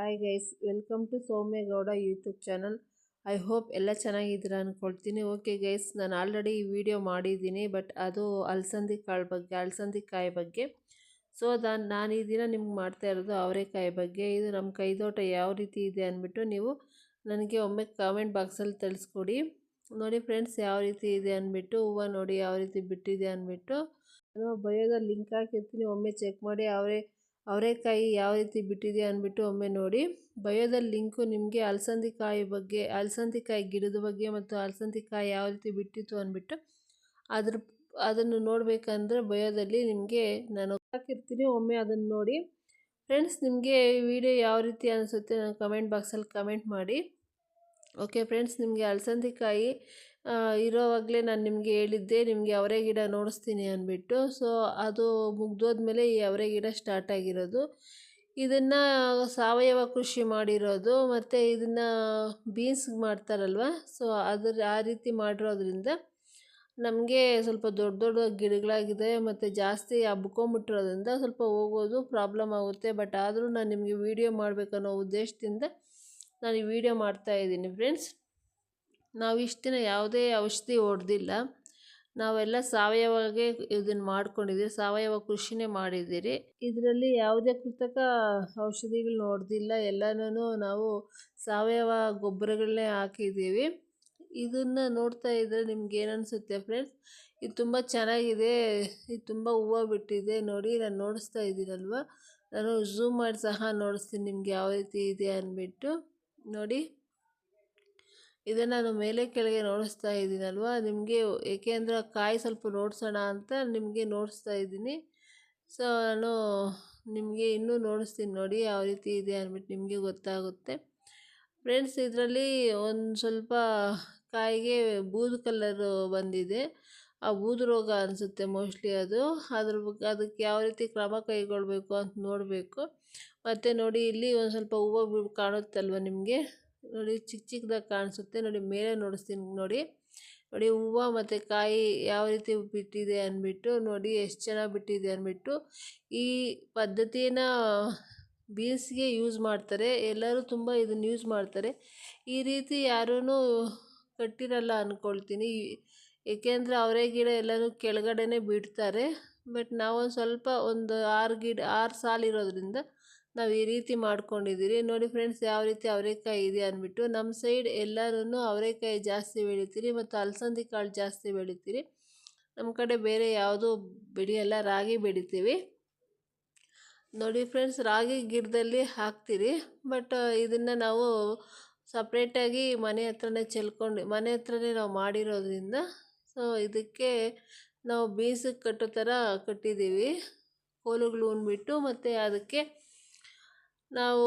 Hi guys welcome to ಸೌಮ್ಯಗೌಡ YouTube channel I hope ಎಲ್ಲ ಚೆನ್ನಾಗಿದ್ದೀರಾ ಅಂದ್ಕೊಳ್ತೀನಿ ಓಕೆ ಗೈಸ್ ನಾನು ಆಲ್ರೆಡಿ ಈ ವಿಡಿಯೋ ಮಾಡಿದ್ದೀನಿ ಬಟ್ ಅದು ಅಲಸಂದಿ ಕಾಳು ಬಗ್ಗೆ, ಅಲಸಂದಿ ಕಾಯಿ ಬಗ್ಗೆ. ಸೊ ದಾನ್ ನಾನು ಈ ದಿನ ನಿಮ್ಗೆ ಮಾಡ್ತಾ ಇರೋದು ಅವರೆಕಾಯಿ ಬಗ್ಗೆ. ಇದು ನಮ್ಮ ಕೈದೋಟ ಯಾವ ರೀತಿ ಇದೆ ಅಂದ್ಬಿಟ್ಟು ನೀವು ನನಗೆ ಒಮ್ಮೆ ಕಾಮೆಂಟ್ ಬಾಕ್ಸಲ್ಲಿ ತಿಳಿಸ್ಕೊಡಿ. ನೋಡಿ ಫ್ರೆಂಡ್ಸ್ ಯಾವ ರೀತಿ ಇದೆ ಅಂದ್ಬಿಟ್ಟು, ಹೂವು ನೋಡಿ ಯಾವ ರೀತಿ ಬಿಟ್ಟಿದೆ ಅಂದ್ಬಿಟ್ಟು. ನಾನು ಬಯೋದ ಲಿಂಕ್ ಹಾಕಿರ್ತೀನಿ, ಒಮ್ಮೆ ಚೆಕ್ ಮಾಡಿ. ಅವರೇ ಅವರೆಕಾಯಿ ಯಾವ ರೀತಿ ಬಿಟ್ಟಿದೆ ಅಂದ್ಬಿಟ್ಟು ಒಮ್ಮೆ ನೋಡಿ ಬಯೋದಲ್ಲಿ ಲಿಂಕು ನಿಮಗೆ ಅಲಸಂದಿಕಾಯಿ ಬಗ್ಗೆ ಅಲಸಂದಿಕಾಯಿ ಗಿಡದ ಬಗ್ಗೆ ಮತ್ತು ಅಲಸಂದಿಕಾಯಿ ಯಾವ ರೀತಿ ಬಿಟ್ಟಿತ್ತು ಅಂದ್ಬಿಟ್ಟು ಅದ್ರ, ಅದನ್ನು ನೋಡಬೇಕಂದ್ರೆ ಬಯೋದಲ್ಲಿ ನಿಮಗೆ ನಾನು ಹಾಕಿರ್ತೀನಿ. ಒಮ್ಮೆ ಅದನ್ನು ನೋಡಿ ಫ್ರೆಂಡ್ಸ್ ನಿಮಗೆ ವಿಡಿಯೋ ಯಾವ ರೀತಿ ಅನಿಸುತ್ತೆ ನಾನು ಕಮೆಂಟ್ ಬಾಕ್ಸಲ್ಲಿ ಕಮೆಂಟ್ ಮಾಡಿ. ಓಕೆ ಫ್ರೆಂಡ್ಸ್ ನಿಮಗೆ ಅಲಸಂದಿ ಕಾಯಿ ಇರೋವಾಗಲೇ ನಾನು ನಿಮಗೆ ಹೇಳಿದ್ದೆ, ನಿಮಗೆ ಅವರೆ ಗಿಡ ನೋಡಿಸ್ತೀನಿ ಅಂದ್ಬಿಟ್ಟು ಸೊ ಅದು ಮುಗ್ದೋದ್ಮೇಲೆ ಈ ಅವರೆ ಗಿಡ ಸ್ಟಾರ್ಟ್ ಆಗಿರೋದು. ಇದನ್ನು ಸಾವಯವ ಕೃಷಿ ಮಾಡಿರೋದು. ಮತ್ತು ಇದನ್ನು ಬೀನ್ಸ್ ಮಾಡ್ತಾರಲ್ವ? ಸೊ ಅದರ, ಆ ರೀತಿ ಮಾಡಿರೋದ್ರಿಂದ ನಮಗೆ ಸ್ವಲ್ಪ ದೊಡ್ಡ ದೊಡ್ಡ ಗಿಡಗಳಾಗಿದೆ. ಮತ್ತು ಜಾಸ್ತಿ ಹಬ್ಕೊಂಬಿಟ್ಟಿರೋದ್ರಿಂದ ಸ್ವಲ್ಪ ಹೋಗೋದು ಪ್ರಾಬ್ಲಮ್ ಆಗುತ್ತೆ. ಬಟ್ ಆದರೂ ನಾನು ನಿಮಗೆ ವೀಡಿಯೋ ಮಾಡಬೇಕನ್ನೋ ಉದ್ದೇಶದಿಂದ ನಾನು ಈ ವಿಡಿಯೋ ಮಾಡ್ತಾಯಿದ್ದೀನಿ ಫ್ರೆಂಡ್ಸ್ ನಾವು ಇಷ್ಟು ದಿನ ಯಾವುದೇ ಔಷಧಿ ಹೊಡೆದಿಲ್ಲ ನಾವೆಲ್ಲ ಸಾವಯವಾಗೇ ಇದನ್ನು ಮಾಡ್ಕೊಂಡಿದ್ದೀವಿ ಸಾವಯವ ಕೃಷಿನೇ ಮಾಡಿದ್ದೀರಿ. ಇದರಲ್ಲಿ ಯಾವುದೇ ಕೃತಕ ಔಷಧಿಗಳು ನೋಡ್ದಿಲ್ಲ. ಎಲ್ಲನೂ ನಾವು ಸಾವಯವ ಗೊಬ್ಬರಗಳನ್ನೇ ಹಾಕಿದ್ದೀವಿ. ಇದನ್ನು ನೋಡ್ತಾ ಇದ್ದರೆ ನಿಮ್ಗೆ ಏನು ಅನಿಸುತ್ತೆ ಫ್ರೆಂಡ್ಸ್ ಇದು ತುಂಬ ಚೆನ್ನಾಗಿದೆ. ಇದು ತುಂಬ ಹೂವು ಬಿಟ್ಟಿದೆ. ನೋಡಿ, ನಾನು ನೋಡಿಸ್ತಾ ಇದ್ದೀನಲ್ವ? ನಾನು ಝೂಮ್ ಮಾಡಿ ಸಹ ನೋಡಿಸ್ತೀನಿ. ನಿಮ್ಗೆ ಯಾವ ರೀತಿ ಇದೆ ಅಂದ್ಬಿಟ್ಟು. ನೋಡಿ. ಇದನ್ನು ನಾನು ಮೇಲೆ ಕೆಳಗೆ ನೋಡಿಸ್ತಾ ಇದ್ದೀನಲ್ವಾ? ನಿಮಗೆ ಏಕೆ ಅಂದರೆ ಕಾಯಿ ಸ್ವಲ್ಪ ನೋಡ್ಸೋಣ ಅಂತ ನಿಮಗೆ ನೋಡಿಸ್ತಾ ಇದ್ದೀನಿ. ಸೊ, ನಾನು ನಿಮಗೆ ಇನ್ನೂ ನೋಡಿಸ್ತೀನಿ ನೋಡಿ ಯಾವ ರೀತಿ ಇದೆ ಅಂದ್ಬಿಟ್ಟು ನಿಮಗೆ ಗೊತ್ತಾಗುತ್ತೆ. ಫ್ರೆಂಡ್ಸ್, ಇದರಲ್ಲಿ ಒಂದು ಸ್ವಲ್ಪ ಕಾಯಿಗೆ ಬೂದು ಕಲ್ಲರು ಬಂದಿದೆ. ಆ ಬೂದು ರೋಗ ಅನಿಸುತ್ತೆ ಮೋಸ್ಟ್ಲಿ ಅದು. ಅದ್ರ ಬಗ್ಗೆ ಅದಕ್ಕೆ ಯಾವ ರೀತಿ ಕ್ರಮ ಕೈಗೊಳ್ಳಬೇಕು ಅಂತ ನೋಡಬೇಕು. ಮತ್ತು ನೋಡಿ, ಇಲ್ಲಿ ಒಂದು ಸ್ವಲ್ಪ ಹೂವು ಕಾಣುತ್ತಲ್ವ ನಿಮಗೆ? ನೋಡಿ ಚಿಕ್ಕ ಚಿಕ್ಕದಾಗಿ ಕಾಣಿಸುತ್ತೆ. ನೋಡಿ ಮೇಲೆ ನೋಡಿಸ್ತೀನಿ. ನೋಡಿ ನೋಡಿ ಹೂವು ಮತ್ತು ಕಾಯಿ ಯಾವ ರೀತಿ ಬಿಟ್ಟಿದೆ ಅಂದ್ಬಿಟ್ಟು, ನೋಡಿ ಎಷ್ಟು ಚೆನ್ನಾಗಿ ಬಿಟ್ಟಿದೆ ಅಂದ್ಬಿಟ್ಟು, ಈ ಪದ್ಧತಿನ ಬೀನ್ಸ್ಗೆ ಯೂಸ್ ಮಾಡ್ತಾರೆ. ಎಲ್ಲರೂ ತುಂಬ ಇದನ್ನು ಯೂಸ್ ಮಾಡ್ತಾರೆ. ಈ ರೀತಿ ಯಾರೂ ಕಟ್ಟಿರಲ್ಲ ಅಂದ್ಕೊಳ್ತೀನಿ ಏಕೆಂದರೆ ಅವರೇ ಗಿಡ ಎಲ್ಲರೂ ಕೆಳಗಡೆನೇ ಬಿಡ್ತಾರೆ. ಬಟ್ ನಾವು ಸ್ವಲ್ಪ ಒಂದು ಆರು ಗಿಡ, ಆರು ಸಾಲು ಇರೋದ್ರಿಂದ ನಾವು ಈ ರೀತಿ ಮಾಡ್ಕೊಂಡಿದ್ದೀರಿ ನೋಡಿ ಫ್ರೆಂಡ್ಸ್ ಯಾವ ರೀತಿ ಅವರೆಕಾಯಿ ಇದೆ ಅಂದ್ಬಿಟ್ಟು ನಮ್ಮ ಸೈಡ್ ಎಲ್ಲರೂ ಅವರೆಕಾಯಿ ಜಾಸ್ತಿ ಬೆಳಿತೀರಿ ಮತ್ತು ಅಲಸಂದಿ ಕಾಳು ಜಾಸ್ತಿ ಬೆಳಿತೀರಿ. ನಮ್ಮ ಕಡೆ ಬೇರೆ ಯಾವುದೂ ಬೆಳೆಯಲ್ಲ, ರಾಗಿ ಬೆಳಿತೀವಿ. ನೋಡಿ ಫ್ರೆಂಡ್ಸ್ ರಾಗಿ ಗಿಡದಲ್ಲಿ ಹಾಕ್ತೀರಿ. ಬಟ್ ಇದನ್ನು ನಾವು ಸಪ್ರೇಟಾಗಿ ಮನೆ ಹತ್ರನೇ ಚೆಲ್ಕೊಂಡು, ಮನೆ ಹತ್ರನೇ ನಾವು ಮಾಡಿರೋದ್ರಿಂದ ಸೊ ಇದಕ್ಕೆ ನಾವು ಬೀಸಕ್ಕೆ ಕಟ್ಟೋ ಥರ ಕಟ್ಟಿದ್ದೀವಿ. ಕೋಲುಗಳು ಉಣ್ಬಿಟ್ಟು ಮತ್ತು ಅದಕ್ಕೆ ನಾವು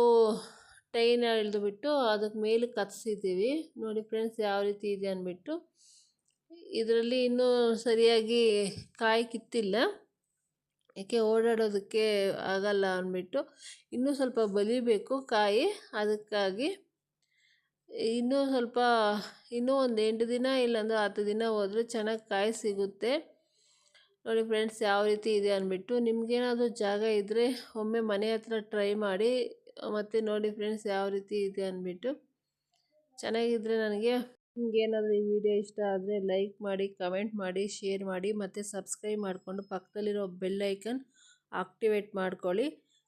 ಟೈನ ಇಳಿದುಬಿಟ್ಟು ಅದಕ್ಕೆ ಮೇಲೆ ಕತ್ಸಿದ್ದೀವಿ. ನೋಡಿ ಫ್ರೆಂಡ್ಸ್ ಯಾವ ರೀತಿ ಇದೆ ಅಂದ್ಬಿಟ್ಟು. ಇದರಲ್ಲಿ ಇನ್ನೂ ಸರಿಯಾಗಿ ಕಾಯಿ ಕಿತ್ತಿಲ್ಲ. ಏಕೆ ಓಡಾಡೋದಕ್ಕೆ ಆಗಲ್ಲ ಅಂದ್ಬಿಟ್ಟು. ಇನ್ನೂ ಸ್ವಲ್ಪ ಬಲಿಬೇಕು ಕಾಯಿ. ಅದಕ್ಕಾಗಿ ಇನ್ನೂ ಸ್ವಲ್ಪ, ಇನ್ನೂ ಒಂದು ಎಂಟು ದಿನ ಇಲ್ಲಾಂದ್ರೆ ಹತ್ತು ದಿನ ಹೋದರೆ ಚೆನ್ನಾಗಿ ಕಾಯಿ ಸಿಗುತ್ತೆ. ನೋಡಿ ಫ್ರೆಂಡ್ಸ್, ಯಾವ ರೀತಿ ಇದೆ ಅಂದ್ಬಿಟ್ಟು ನಿಮಗೇನಾದರೂ ಜಾಗ ಇದ್ದರೆ ಒಮ್ಮೆ ಮನೆ ಹತ್ರ ಟ್ರೈ ಮಾಡಿ. ಮತ್ತು ನೋಡಿ ಫ್ರೆಂಡ್ಸ್, ಯಾವ ರೀತಿ ಇದೆ ಅಂದ್ಬಿಟ್ಟು. ಚೆನ್ನಾಗಿದ್ದರೆ ನನಗೆ ನಿಮ್ಗೇನಾದರೂ ಈ ವಿಡಿಯೋ ಇಷ್ಟ ಆದರೆ ಲೈಕ್ ಮಾಡಿ ಕಮೆಂಟ್ ಮಾಡಿ ಶೇರ್ ಮಾಡಿ, ಮತ್ತು ಸಬ್ಸ್ಕ್ರೈಬ್ ಮಾಡಿಕೊಂಡು ಪಕ್ಕದಲ್ಲಿರೋ ಬೆಲ್ ಐಕನ್ ಆಕ್ಟಿವೇಟ್ ಮಾಡ್ಕೊಳ್ಳಿ.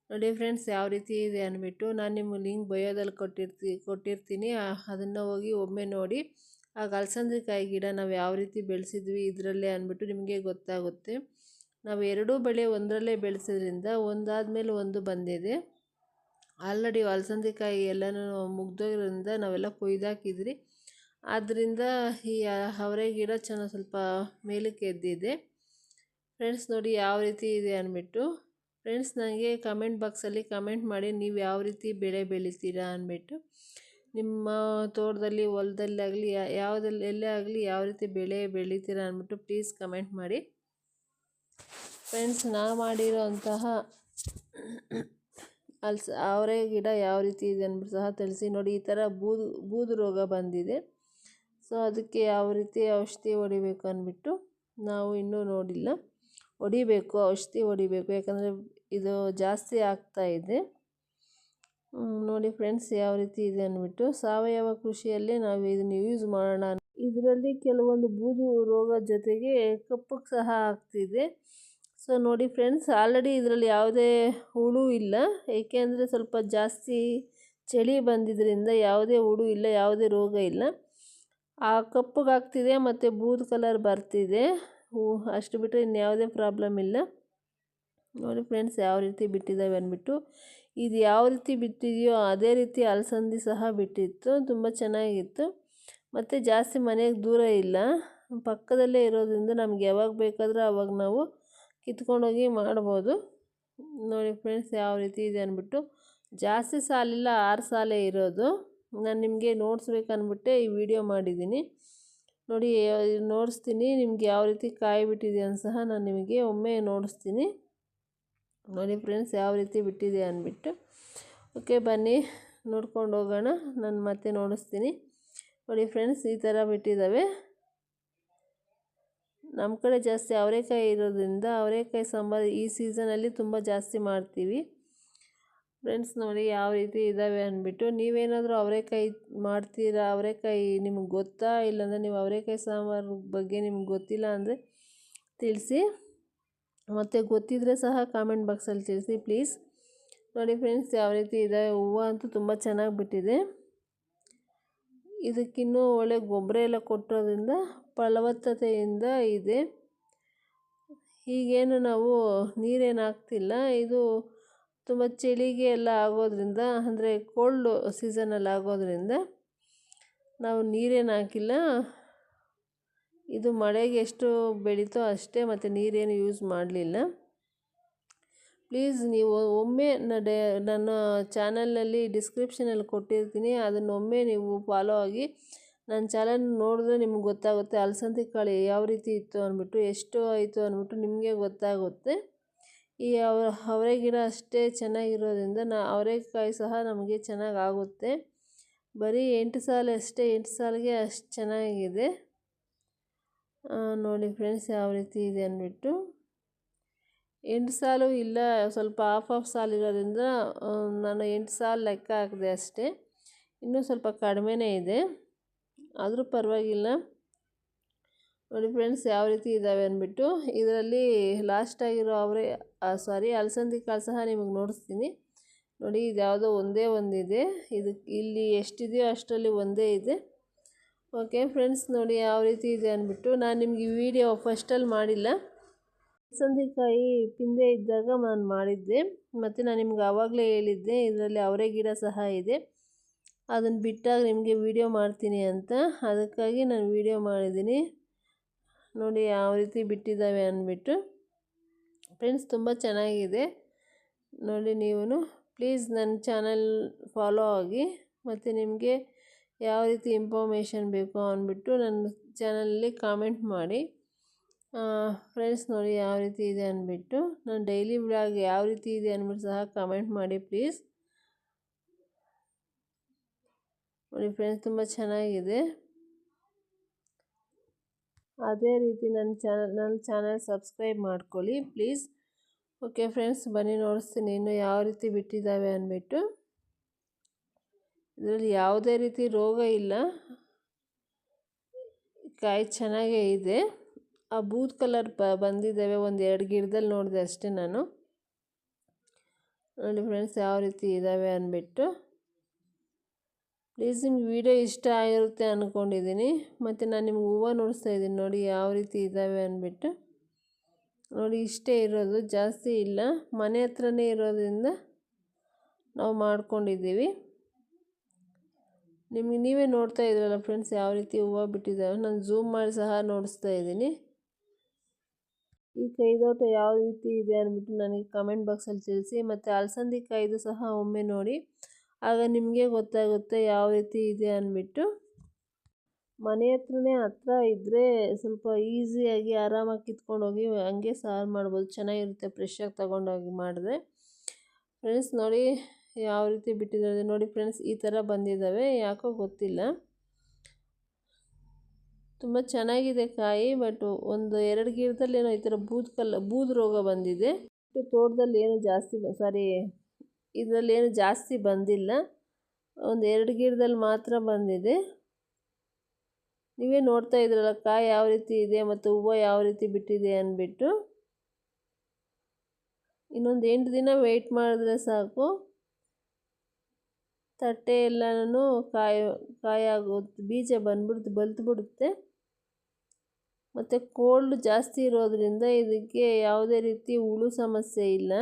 ನೋಡಿ ಫ್ರೆಂಡ್ಸ್, ಯಾವ ರೀತಿ ಇದೆ ಅಂದ್ಬಿಟ್ಟು ನಾನು ನಿಮ್ಗೆ ಲಿಂಕ್ ಬಯೋದಲ್ಲಿ ಕೊಟ್ಟಿರ್ತಿ, ಕೊಟ್ಟಿರ್ತೀನಿ. ಅದನ್ನು ಹೋಗಿ ಒಮ್ಮೆ ನೋಡಿ. ಆ ಅಲಸಂದ್ರಿಕಾಯಿ ಗಿಡ ನಾವು ಯಾವ ರೀತಿ ಬೆಳೆಸಿದ್ವಿ ಇದರಲ್ಲೇ ಅಂದ್ಬಿಟ್ಟು ನಿಮಗೆ ಗೊತ್ತಾಗುತ್ತೆ. ನಾವು ಎರಡೂ ಬೆಳೆ ಒಂದರಲ್ಲೇ ಬೆಳೆಸೋದ್ರಿಂದ ಒಂದಾದಮೇಲೆ ಒಂದು ಬಂದಿದೆ. ಆಲ್ರೆಡಿ ಅಲಸಂದಿಕಾಯಿ ಎಲ್ಲನೂ ಮುಗ್ದೋಗಿರೋದ್ರಿಂದ ನಾವೆಲ್ಲ ಕೊಯ್ದಾಕಿದ್ರಿ. ಆದ್ದರಿಂದ ಈ ಅವರೆ ಗಿಡ ಚೆನ್ನಾಗಿ ಸ್ವಲ್ಪ ಮೇಲಕ್ಕೆ ಎದ್ದಿದೆ. ಫ್ರೆಂಡ್ಸ್ ನೋಡಿ ಯಾವ ರೀತಿ ಇದೆ ಅಂದ್ಬಿಟ್ಟು ಫ್ರೆಂಡ್ಸ್ ನನಗೆ ಕಮೆಂಟ್ ಬಾಕ್ಸಲ್ಲಿ ಕಮೆಂಟ್ ಮಾಡಿ ನೀವು ಯಾವ ರೀತಿ ಬೆಳೆ ಬೆಳಿತೀರಾ ಅಂದ್ಬಿಟ್ಟು. ನಿಮ್ಮ ತೋಟದಲ್ಲಿ ಹೊಲದಲ್ಲಾಗಲಿ ಯಾವುದಲ್ಲಿ ಎಲ್ಲೇ ಆಗಲಿ ಯಾವ ರೀತಿ ಬೆಳೆ ಬೆಳೀತೀರ ಅಂದ್ಬಿಟ್ಟು ಪ್ಲೀಸ್ ಕಮೆಂಟ್ ಮಾಡಿ. ಫ್ರೆಂಡ್ಸ್ ನಾ ಮಾಡಿರೋ ಅಂತಹ ಅಲ್ಸ, ಅವರೇ ಗಿಡ ಯಾವ ರೀತಿ ಇದೆ ಅಂದ್ಬಿಟ್ಟು ಸಹ ತಿಳಿಸಿ. ನೋಡಿ, ಈ ಥರ ಬೂದು ಬೂದು ರೋಗ ಬಂದಿದೆ. ಸೊ ಅದಕ್ಕೆ ಯಾವ ರೀತಿ ಔಷಧಿ ಹೊಡಿಬೇಕು ಅಂದ್ಬಿಟ್ಟು ನಾವು ಇನ್ನೂ ನೋಡಿಲ್ಲ. ಹೊಡಿಬೇಕು, ಔಷಧಿ ಹೊಡಿಬೇಕು. ಯಾಕಂದರೆ ಇದು ಜಾಸ್ತಿ ಆಗ್ತಾ ಇದೆ. ನೋಡಿ ಫ್ರೆಂಡ್ಸ್ ಯಾವ ರೀತಿ ಇದೆ ಅಂದ್ಬಿಟ್ಟು ಸಾವಯವ ಕೃಷಿಯಲ್ಲಿ ನಾವು ಇದನ್ನು ಯೂಸ್ ಮಾಡೋಣ ಇದರಲ್ಲಿ ಕೆಲವೊಂದು ಬೂದು ರೋಗ ಜೊತೆಗೆ ಕಪ್ಪಕ್ಕೆ ಸಹ ಆಗ್ತಿದೆ. ಸೊ ನೋಡಿ ಫ್ರೆಂಡ್ಸ್ ಆಲ್ರೆಡಿ ಇದರಲ್ಲಿ ಯಾವುದೇ ಹುಳು ಇಲ್ಲ. ಏಕೆಂದರೆ ಸ್ವಲ್ಪ ಜಾಸ್ತಿ ಚಳಿ ಬಂದಿದ್ದರಿಂದ ಯಾವುದೇ ಹುಳು ಇಲ್ಲ, ಯಾವುದೇ ರೋಗ ಇಲ್ಲ. ಆ ಕಪ್ಪಗಾಗ್ತಿದೆ ಮತ್ತು ಬೂದು ಕಲರ್ ಬರ್ತಿದೆ. ಹೂ ಅಷ್ಟು ಬಿಟ್ಟರೆ ಇನ್ಯಾವುದೇ ಪ್ರಾಬ್ಲಮ್ ಇಲ್ಲ. ನೋಡಿ ಫ್ರೆಂಡ್ಸ್ ಯಾವ ರೀತಿ ಬಿಟ್ಟಿದ್ದಾವೆ ಅಂದ್ಬಿಟ್ಟು ಇದು ಯಾವ ರೀತಿ ಬಿಟ್ಟಿದೆಯೋ ಅದೇ ರೀತಿ ಅಲಸಂದಿ ಸಹ ಬಿಟ್ಟಿತ್ತು. ತುಂಬ ಚೆನ್ನಾಗಿತ್ತು. ಮತ್ತು ಜಾಸ್ತಿ ಮನೆಗೆ ದೂರ ಇಲ್ಲ. ಪಕ್ಕದಲ್ಲೇ ಇರೋದ್ರಿಂದ ನಮ್ಗೆ ಯಾವಾಗ ಬೇಕಾದರೂ ಆವಾಗ ನಾವು ಕಿತ್ಕೊಂಡೋಗಿ ಮಾಡ್ಬೋದು. ನೋಡಿ ಫ್ರೆಂಡ್ಸ್ ಯಾವ ರೀತಿ ಇದೆ ಅಂದ್ಬಿಟ್ಟು. ಜಾಸ್ತಿ ಸಾಲಿಲ್ಲ ಆರು ಸಾಲೇ ಇರೋದು. ನಾನು ನಿಮಗೆ ನೋಡಿಸ್ಬೇಕನ್ಬಿಟ್ಟೆ ಈ ವಿಡಿಯೋ ಮಾಡಿದ್ದೀನಿ. ನೋಡಿ, ನೋಡಿಸ್ತೀನಿ, ನಿಮ್ಗೆ ಯಾವ ರೀತಿ ಕಾಯಿ ಬಿಟ್ಟಿದೆ ಅಂತ ಸಹ ನಾನು ನಿಮಗೆ ಒಮ್ಮೆ ನೋಡಿಸ್ತೀನಿ. ನೋಡಿ ಫ್ರೆಂಡ್ಸ್ ಯಾವ ರೀತಿ ಬಿಟ್ಟಿದೆ ಅಂದ್ಬಿಟ್ಟು. ಓಕೆ ಬನ್ನಿ, ನೋಡ್ಕೊಂಡು ಹೋಗೋಣ. ನಾನು ಮತ್ತೆ ನೋಡಿಸ್ತೀನಿ. ನೋಡಿ ಫ್ರೆಂಡ್ಸ್ ಈ ಥರ ಬಿಟ್ಟಿದ್ದಾವೆ ನಮ್ಮ ಕಡೆ ಜಾಸ್ತಿ ಅವರೆಕಾಯಿ ಇರೋದ್ರಿಂದ ಅವರೆಕಾಯಿ ಸಾಂಬಾರು ಈ ಸೀಸನಲ್ಲಿ ತುಂಬ ಜಾಸ್ತಿ ಮಾಡ್ತೀವಿ. ಫ್ರೆಂಡ್ಸ್ ನೋಡಿ ಯಾವ ರೀತಿ ಇದ್ದಾವೆ ಅಂದ್ಬಿಟ್ಟು. ನೀವೇನಾದರೂ ಅವರೆಕಾಯಿ ಮಾಡ್ತೀರಾ? ಅವರೆಕಾಯಿ ನಿಮಗೆ ಗೊತ್ತಾ? ಇಲ್ಲಾಂದರೆ ನೀವು ಅವರೆಕಾಯಿ ಸಾಂಬಾರು ಬಗ್ಗೆ ನಿಮ್ಗೆ ಗೊತ್ತಿಲ್ಲ ಅಂದರೆ ತಿಳಿಸಿ. ಮತ್ತು ಗೊತ್ತಿದ್ದರೆ ಸಹ ಕಾಮೆಂಟ್ ಬಾಕ್ಸಲ್ಲಿ ತಿಳಿಸಿ ಪ್ಲೀಸ್ ನೋಡಿ ಫ್ರೆಂಡ್ಸ್ ಯಾವ ರೀತಿ ಇದೆ? ಹೂವು ಅಂತೂ ತುಂಬ ಚೆನ್ನಾಗಿ ಬಿಟ್ಟಿದೆ. ಇದಕ್ಕಿನ್ನೂ ಒಳ್ಳೆ ಗೊಬ್ಬರ ಎಲ್ಲ ಕೊಟ್ಟಿರೋದ್ರಿಂದ ಫಲವತ್ತತೆಯಿಂದ ಇದೆ. ಈಗೇನು ನಾವು ನೀರೇನು ಹಾಕ್ತಿಲ್ಲ. ಇದು ತುಂಬ ಚಳಿಗೆ ಎಲ್ಲ ಆಗೋದ್ರಿಂದ, ಅಂದರೆ ಕೋಲ್ಡ್ ಸೀಸನಲ್ಲಿ ಆಗೋದ್ರಿಂದ ನಾವು ನೀರೇನು ಹಾಕಿಲ್ಲ. ಇದು ಮಳೆಗೆ ಎಷ್ಟು ಬೆಳೀತೋ ಅಷ್ಟೇ ಮತ್ತು ನೀರೇನು ಯೂಸ್ ಮಾಡಲಿಲ್ಲ. ಪ್ಲೀಸ್ ನೀವು ಒಮ್ಮೆ ನಡೆ ನನ್ನ ಚಾನಲ್ನಲ್ಲಿ ಡಿಸ್ಕ್ರಿಪ್ಷನಲ್ಲಿ ಕೊಟ್ಟಿರ್ತೀನಿ. ಅದನ್ನೊಮ್ಮೆ ನೀವು ಫಾಲೋ ಆಗಿ ನನ್ನ ಚಾನಲ್ ನೋಡಿದ್ರೆ ನಿಮ್ಗೆ ಗೊತ್ತಾಗುತ್ತೆ ಅಲಸಂದಿ ಕಾಳು ಯಾವ ರೀತಿ ಇತ್ತು ಅಂದ್ಬಿಟ್ಟು, ಎಷ್ಟು ಆಯಿತು ಅಂದ್ಬಿಟ್ಟು ನಿಮಗೆ ಗೊತ್ತಾಗುತ್ತೆ. ಈ ಅವ ಅವರೆ ಗಿಡ ಅಷ್ಟೇ ಚೆನ್ನಾಗಿರೋದ್ರಿಂದ ನಾ ಅವರೆಕಾಯಿ ಸಹ ನಮಗೆ ಚೆನ್ನಾಗಿ ಆಗುತ್ತೆ ಬರೀ ಎಂಟು ಸಾಲು ಅಷ್ಟೇ, ಎಂಟು ಸಾಲಿಗೆ ಅಷ್ಟು ಚೆನ್ನಾಗಿದೆ. ನೋಡಿ ಫ್ರೆಂಡ್ಸ್ ಯಾವ ರೀತಿ ಇದೆ ಅಂದ್ಬಿಟ್ಟು. ಎಂಟು ಸಾಲು ಇಲ್ಲ, ಸ್ವಲ್ಪ ಆಫ್ ಆಫ್ ಸಾಲು ಇರೋದ್ರಿಂದ ನಾನು ಎಂಟು ಸಾಲು ಲೆಕ್ಕ ಹಾಕಿದೆ ಅಷ್ಟೇ. ಇನ್ನೂ ಸ್ವಲ್ಪ ಕಡಿಮೆನೇ ಇದೆ. ಆದರೂ ಪರವಾಗಿಲ್ಲ. ನೋಡಿ ಫ್ರೆಂಡ್ಸ್ ಯಾವ ರೀತಿ ಇದ್ದಾವೆ ಅಂದ್ಬಿಟ್ಟು. ಇದರಲ್ಲಿ ಲಾಸ್ಟಾಗಿರೋ ಅವರೇ ಸಾರಿ ಅಲಸಂದಿ ಕಾಳು ಸಹ ನಿಮಗೆ ನೋಡಿಸ್ತೀನಿ. ನೋಡಿ ಇದು ಯಾವುದೋ ಒಂದೇ ಒಂದಿದೆ. ಇದಕ್ಕೆ ಇಲ್ಲಿ ಎಷ್ಟಿದೆಯೋ ಅಷ್ಟರಲ್ಲಿ ಒಂದೇ ಇದೆ. ಓಕೆ ಫ್ರೆಂಡ್ಸ್ ನೋಡಿ ಯಾವ ರೀತಿ ಇದೆ ಅಂದ್ಬಿಟ್ಟು ನಾನು ನಿಮಗೆ ವಿಡಿಯೋ ಫಸ್ಟಲ್ಲಿ ಮಾಡಿಲ್ಲ. ಅಲಸಂದಿಕಾಯಿ ಪಿಂದೆ ಇದ್ದಾಗ ನಾನು ಮಾಡಿದ್ದೆ. ಮತ್ತು ನಾನು ನಿಮ್ಗೆ ಆವಾಗಲೇ ಹೇಳಿದ್ದೆ, ಇದರಲ್ಲಿ ಅವರೇ ಗಿಡ ಸಹ ಇದೆ. ಅದನ್ನು ಬಿಟ್ಟಾಗ ನಿಮಗೆ ವಿಡಿಯೋ ಮಾಡ್ತೀನಿ ಅಂತ. ಅದಕ್ಕಾಗಿ ನಾನು ವಿಡಿಯೋ ಮಾಡಿದ್ದೀನಿ. ನೋಡಿ ಯಾವ ರೀತಿ ಬಿಟ್ಟಿದ್ದಾವೆ ಅಂದ್ಬಿಟ್ಟು. ಫ್ರೆಂಡ್ಸ್ ತುಂಬ ಚೆನ್ನಾಗಿದೆ. ನೋಡಿ ನೀವು ಪ್ಲೀಸ್ ನನ್ನ ಚಾನಲ್ ಫಾಲೋ ಆಗಿ. ಮತ್ತು ನಿಮಗೆ ಯಾವ ರೀತಿ ಇನ್ಫಾರ್ಮೇಷನ್ ಬೇಕು ಅಂದ್ಬಿಟ್ಟು ನನ್ನ ಚಾನಲಲ್ಲಿ ಕಾಮೆಂಟ್ ಮಾಡಿ. ಫ್ರೆಂಡ್ಸ್ ನೋಡಿ ಯಾವ ರೀತಿ ಇದೆ ಅಂದ್ಬಿಟ್ಟು ನಾನು ಡೈಲಿ ಬ್ಲಾಗ್ ಯಾವ ರೀತಿ ಇದೆ ಅಂದ್ಬಿಟ್ಟು ಸಹ ಕಾಮೆಂಟ್ ಮಾಡಿ ಪ್ಲೀಸ್ ನೋಡಿ ಫ್ರೆಂಡ್ಸ್ ತುಂಬ ಚೆನ್ನಾಗಿದೆ. ಅದೇ ರೀತಿ ನನ್ನ ಚಾನಲ್ ನನ್ನ ಚಾನಲ್ ಸಬ್ಸ್ಕ್ರೈಬ್ ಮಾಡ್ಕೊಳ್ಳಿ ಪ್ಲೀಸ್ ಓಕೆ ಫ್ರೆಂಡ್ಸ್ ಬನ್ನಿ ನೋಡಿಸ್ತೀನಿ ಇನ್ನು ಯಾವ ರೀತಿ ಬಿಟ್ಟಿದ್ದಾವೆ ಅಂದ್ಬಿಟ್ಟು. ಇದರಲ್ಲಿ ಯಾವುದೇ ರೀತಿ ರೋಗ ಇಲ್ಲ. ಕಾಯಿ ಚೆನ್ನಾಗೇ ಇದೆ. ಆ ಬೂತ್ ಕಲರ್ ಬ ಬಂದಿದ್ದಾವೆ. ಒಂದು ಎರಡು ಗಿಡದಲ್ಲಿ ನೋಡಿದೆ ಅಷ್ಟೇ ನಾನು. ನೋಡಿ ಫ್ರೆಂಡ್ಸ್ ಯಾವ ರೀತಿ ಇದ್ದಾವೆ ಅಂದ್ಬಿಟ್ಟು. ಪ್ಲೀಸ್ ನಿಮ್ಗೆ ವಿಡಿಯೋ ಇಷ್ಟ ಆಗಿರುತ್ತೆ ಅಂದ್ಕೊಂಡಿದ್ದೀನಿ ಮತ್ತು ನಾನು ನಿಮ್ಗೆ ಹೂವು ನೋಡಿಸ್ತಾ ಇದ್ದೀನಿ ನೋಡಿ ಯಾವ ರೀತಿ ಇದ್ದಾವೆ ಅಂದ್ಬಿಟ್ಟು. ನೋಡಿ ಇಷ್ಟೇ ಇರೋದು ಜಾಸ್ತಿ ಇಲ್ಲ. ಮನೆ ಹತ್ರನೇ ಇರೋದ್ರಿಂದ ನಾವು ಮಾಡ್ಕೊಂಡಿದ್ದೀವಿ. ನಿಮಗೆ ನೀವೇ ನೋಡ್ತಾ ಇದ್ರಲ್ಲ ಫ್ರೆಂಡ್ಸ್ ಯಾವ ರೀತಿ ಹೂವು ಬಿಟ್ಟಿದ್ದಾವೆ. ನಾನು ಝೂಮ್ ಮಾಡಿ ಸಹ ನೋಡಿಸ್ತಾ ಇದ್ದೀನಿ. ಈ ಕೈದೋಟ ಯಾವ ರೀತಿ ಇದೆ ಅಂದ್ಬಿಟ್ಟು ನನಗೆ ಕಮೆಂಟ್ ಬಾಕ್ಸಲ್ಲಿ ತಿಳಿಸಿ, ಮತ್ತು ಅಲಸಂದಿ ಕಾಯ್ದು ಸಹ ಒಮ್ಮೆ ನೋಡಿ. ಆಗ ನಿಮಗೆ ಗೊತ್ತಾಗುತ್ತೆ ಯಾವ ರೀತಿ ಇದೆ ಅಂದ್ಬಿಟ್ಟು. ಮನೆ ಹತ್ರನೇ ಹತ್ರ ಇದ್ದರೆ ಸ್ವಲ್ಪ ಈಸಿಯಾಗಿ ಆರಾಮಾಗಿ ಕಿತ್ಕೊಂಡು ಹೋಗಿ ಹಂಗೆ ಸಾರು ಮಾಡ್ಬೋದು. ಚೆನ್ನಾಗಿರುತ್ತೆ ಫ್ರೆಶ್ಶಾಗಿ ತೊಗೊಂಡೋಗಿ ಮಾಡಿದ್ರೆ. ಫ್ರೆಂಡ್ಸ್ ನೋಡಿ ಯಾವ ರೀತಿ ಬಿಟ್ಟಿದ್ದಾರೆ ನೋಡಿ ಫ್ರೆಂಡ್ಸ್, ಈ ಥರ ಬಂದಿದ್ದಾವೆ. ಯಾಕೋ ಗೊತ್ತಿಲ್ಲ. ತುಂಬ ಚೆನ್ನಾಗಿದೆ ಕಾಯಿ ಬಟ್ ಒಂದು ಎರಡು ಗಿಡದಲ್ಲಿ ಏನೋ ಈ ಥರ ಬೂದ್ ಕಲ್ಲ ಬೂದು ರೋಗ ಬಂದಿದೆ. ತೋಟದಲ್ಲಿ ಏನು ಜಾಸ್ತಿ ಸಾರಿ ಇದರಲ್ಲಿ ಏನು ಜಾಸ್ತಿ ಬಂದಿಲ್ಲ. ಒಂದು ಎರಡು ಗಿಡದಲ್ಲಿ ಮಾತ್ರ ಬಂದಿದೆ. ನೀವೇ ನೋಡ್ತಾ ಇದ್ರಲ್ಲ, ಕಾಯಿ ಯಾವ ರೀತಿ ಇದೆ ಮತ್ತು ಹೂವು ಯಾವ ರೀತಿ ಬಿಟ್ಟಿದೆ ಅಂದ್ಬಿಟ್ಟು. ಇನ್ನೊಂದು ಎಂಟು ದಿನ ವೆಯ್ಟ್ ಮಾಡಿದ್ರೆ ಸಾಕು. ತಟ್ಟೆ ಎಲ್ಲನೂ ಕಾಯಿ ಕಾಯಾಗೋ ಬೀಜ ಬಂದ್ಬಿಡ್ತು ಬಲ್ತು ಬಿಡುತ್ತೆ ಮತ್ತು ಕೋಲ್ಡ್ ಜಾಸ್ತಿ ಇರೋದರಿಂದ ಇದಕ್ಕೆ ಯಾವುದೇ ರೀತಿ ಹುಳು ಸಮಸ್ಯೆ ಇಲ್ಲ.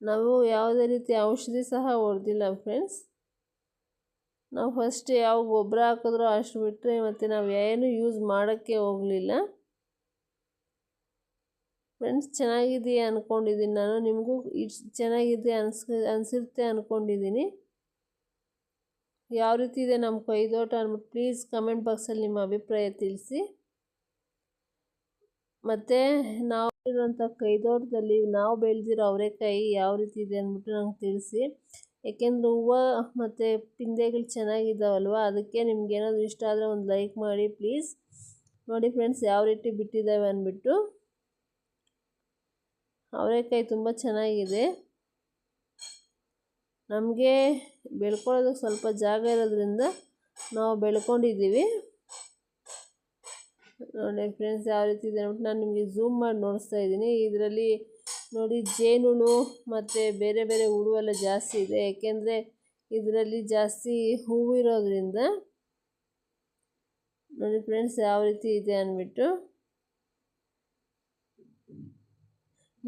ನಾವು ಯಾವುದೇ ರೀತಿ ಔಷಧಿ ಸಹ ಹೊಡೆದಿಲ್ಲ ಫ್ರೆಂಡ್ಸ್. ನಾವು ಫಸ್ಟ್ ಯಾವ ಗೊಬ್ಬರ ಹಾಕಿದ್ರೋ ಅಷ್ಟು ಬಿಟ್ಟರೆ ಮತ್ತು ನಾವು ಏನು ಯೂಸ್ ಮಾಡೋಕ್ಕೆ ಹೋಗಲಿಲ್ಲ. ಫ್ರೆಂಡ್ಸ್ ಚೆನ್ನಾಗಿದೆ ಅಂದ್ಕೊಂಡಿದ್ದೀನಿ ನಾನು. ನಿಮಗೂ ಇಷ್ಟು ಚೆನ್ನಾಗಿದೆ ಅನ್ಸ್, ಅನಿಸಿರುತ್ತೆ ಅಂದ್ಕೊಂಡಿದ್ದೀನಿ ಯಾವ ರೀತಿ ಇದೆ ನಮ್ಮ ಕೈದೋಟ ಅಂದ್ಬಿಟ್ಟು ಪ್ಲೀಸ್ ಕಮೆಂಟ್ ಬಾಕ್ಸಲ್ಲಿ ನಿಮ್ಮ ಅಭಿಪ್ರಾಯ ತಿಳಿಸಿ. ಮತ್ತು ನಾವು ಇರುವಂಥ ಕೈದೋಟದಲ್ಲಿ ನಾವು ಬೆಳೆದಿರೋ ಅವರೆಕಾಯಿ ಯಾವ ರೀತಿ ಇದೆ ಅಂದ್ಬಿಟ್ಟು ನಂಗೆ ತಿಳಿಸಿ. ಏಕೆಂದರೆ ಹೂವು ಮತ್ತು ಪಿಂದೆಗಳು ಚೆನ್ನಾಗಿದ್ದಾವಲ್ವ, ಅದಕ್ಕೆ ನಿಮ್ಗೆ ಏನಾದರೂ ಇಷ್ಟ ಆದರೆ ಒಂದು ಲೈಕ್ ಮಾಡಿ ಪ್ಲೀಸ್. ನೋಡಿ ಫ್ರೆಂಡ್ಸ್ ಯಾವ ರೀತಿ ಬಿಟ್ಟಿದ್ದಾವೆ ಅಂದ್ಬಿಟ್ಟು ಅವರೆಕಾಯಿ ತುಂಬ ಚೆನ್ನಾಗಿದೆ. ನಮಗೆ ಬೆಳ್ಕೊಳ್ಳೋದಕ್ಕೆ ಸ್ವಲ್ಪ ಜಾಗ ಇರೋದ್ರಿಂದ ನಾವು ಬೆಳ್ಕೊಂಡಿದ್ದೀವಿ. ನೋಡಿ ಫ್ರೆಂಡ್ಸ್ ಯಾವ ರೀತಿ ಇದೆ ಅಂದ್ಬಿಟ್ಟು ನಾನು ನಿಮಗೆ ಝೂಮ್ ಮಾಡಿ ನೋಡಿಸ್ತಾ ಇದ್ದೀನಿ. ಇದರಲ್ಲಿ ನೋಡಿ ಜೇನುಳು ಮತ್ತು ಬೇರೆ ಬೇರೆ ಹುಳು ಎಲ್ಲ ಜಾಸ್ತಿ ಇದೆ. ಏಕೆಂದರೆ ಇದರಲ್ಲಿ ಜಾಸ್ತಿ ಹೂವು ಇರೋದ್ರಿಂದ ನೋಡಿ ಫ್ರೆಂಡ್ಸ್ ಯಾವ ರೀತಿ ಇದೆ ಅಂದ್ಬಿಟ್ಟು.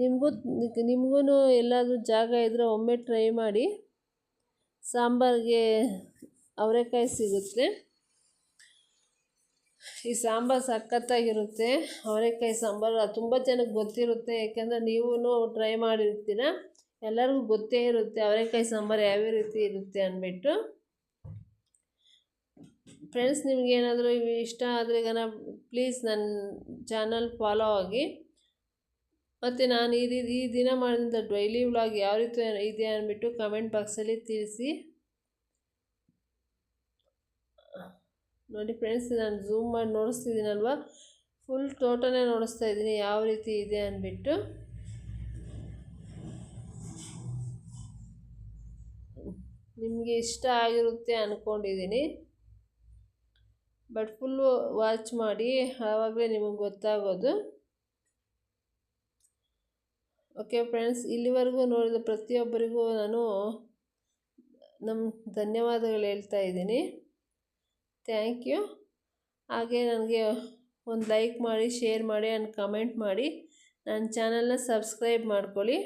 ನಿಮಗೂ ನಿಮಗೂ ಎಲ್ಲಾದರೂ ಜಾಗ ಇದ್ದರೆ ಒಮ್ಮೆ ಟ್ರೈ ಮಾಡಿ ಸಾಂಬಾರಿಗೆ ಅವರೆಕಾಯಿ ಸಿಗುತ್ತೆ. ಈ ಸಾಂಬಾರು ಸಖತ್ತಾಗಿರುತ್ತೆ, ಅವರೆಕಾಯಿ ಸಾಂಬಾರು ತುಂಬ ಜನಕ್ಕೆ ಗೊತ್ತಿರುತ್ತೆ ಯಾಕೆಂದರೆ ನೀವೂ ಟ್ರೈ ಮಾಡಿರ್ತೀರ, ಎಲ್ಲರಿಗೂ ಗೊತ್ತೇ ಇರುತ್ತೆ ಅವರೆಕಾಯಿ ಸಾಂಬಾರು ಯಾವ್ಯಾವ ರೀತಿ ಇರುತ್ತೆ ಅಂದ್ಬಿಟ್ಟು. ಫ್ರೆಂಡ್ಸ್ ನಿಮಗೇನಾದರೂ ಇಷ್ಟ ಆದರೆ ಪ್ಲೀಸ್ ನನ್ನ ಚಾನಲ್ ಫಾಲೋ ಆಗಿ. ಮತ್ತು ನಾನು ಈ ರೀತಿ ಈ ದಿನ ಮಾಡಿದಂಥ ಡೈಲಿ ವ್ಲಾಗ್ ಯಾವ ರೀತಿ ಇದೆ ಅಂದ್ಬಿಟ್ಟು ಕಮೆಂಟ್ ಬಾಕ್ಸಲ್ಲಿ ತಿಳಿಸಿ. ನೋಡಿ ಫ್ರೆಂಡ್ಸ್ ನಾನು ಝೂಮ್ ಮಾಡಿ ನೋಡಿಸ್ತಿದ್ದೀನಲ್ವ? ಫುಲ್ ತೋಟನೇ ನೋಡಿಸ್ತಾ ಇದ್ದೀನಿ ಯಾವ ರೀತಿ ಇದೆ ಅಂದ್ಬಿಟ್ಟು. ನಿಮಗೆ ಇಷ್ಟ ಆಗಿರುತ್ತೆ ಅಂದ್ಕೊಂಡಿದ್ದೀನಿ ಬಟ್ ಫುಲ್ಲು ವಾಚ್ ಮಾಡಿ, ಆವಾಗಲೇ ನಿಮಗೆ ಗೊತ್ತಾಗೋದು. ಓಕೆ ಫ್ರೆಂಡ್ಸ್ ಇಲ್ಲಿವರೆಗೂ ನೋಡಿದ ಪ್ರತಿಯೊಬ್ಬರಿಗೂ ನಾನು ನಮ್ಮ ಧನ್ಯವಾದಗಳು ಹೇಳ್ತಾ ಇದ್ದೀನಿ. ಥ್ಯಾಂಕ್ ಯು ಹಾಗೆ ನನಗೆ ಒಂದು ಲೈಕ್ ಮಾಡಿ ಶೇರ್ ಮಾಡಿ ಆ್ಯಂಡ್ ಕಮೆಂಟ್ ಮಾಡಿ ನನ್ನ ಚಾನಲ್ನ ಸಬ್ಸ್ಕ್ರೈಬ್ ಮಾಡ್ಕೊಳ್ಳಿ.